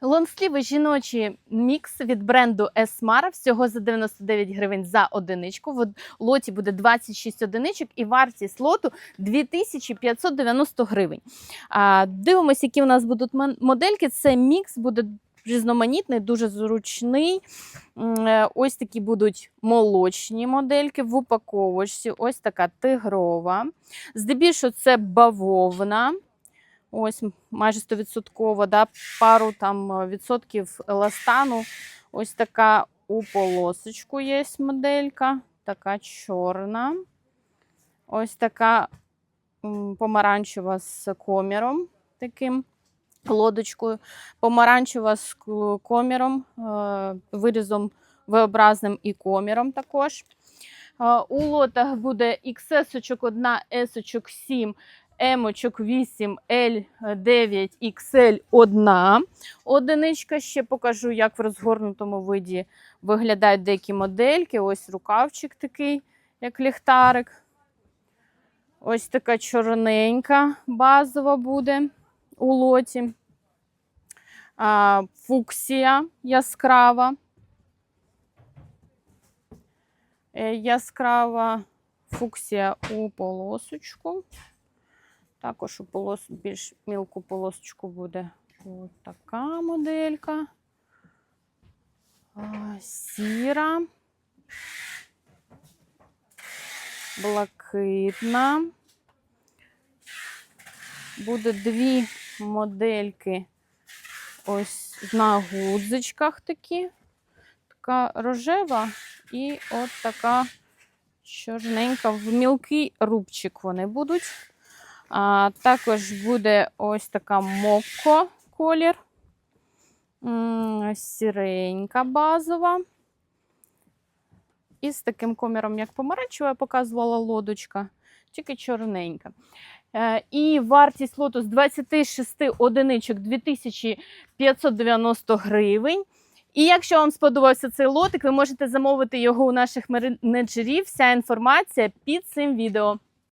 Лонсліви жіночі мікс від бренду Esmar всього за 99 гривень за одиничку. В лоті буде 26 одиничок і вартість лоту 2590 гривень. А, дивимося, які у нас будуть модельки. Це мікс буде різноманітний, дуже зручний. Е, Ось такі будуть молочні модельки в упаковочці. Ось така тигрова. Здебільшого це бавовна. Ось майже 100%, да, пару там е, відсотків еластану. Ось така у полосочку є моделька, така чорна. Ось така помаранчева з коміром, таким лодочкою. Помаранчева з коміром, е, вирізом V-образним і коміром також. Е, У лотах буде XS 1, S 7, М-очок 8, L9, XL 1. Одиничка ще покажу, як в розгорнутому виді виглядають деякі модельки. Ось рукавчик такий, як ліхтарик. Ось така чорненька базова буде у лоті. Фуксія яскрава. Е, Яскрава фуксія у полосочку. Також у полос, більш мілку полосочку буде ось така моделька. Сіра. Блакитна. Буде дві модельки ось на гудзичках такі. Така рожева і от така чорненька. В мілкий рубчик вони будуть. А, також буде ось така мокко колір. Сіренька базова. І з таким коміром, як помаранчева, я показувала лодочка, тільки чорненька. Е, І вартість лоту з 26 одиничок 2590 гривень. І якщо вам сподобався цей лотик, ви можете замовити його у наших менеджерів. Вся інформація під цим відео.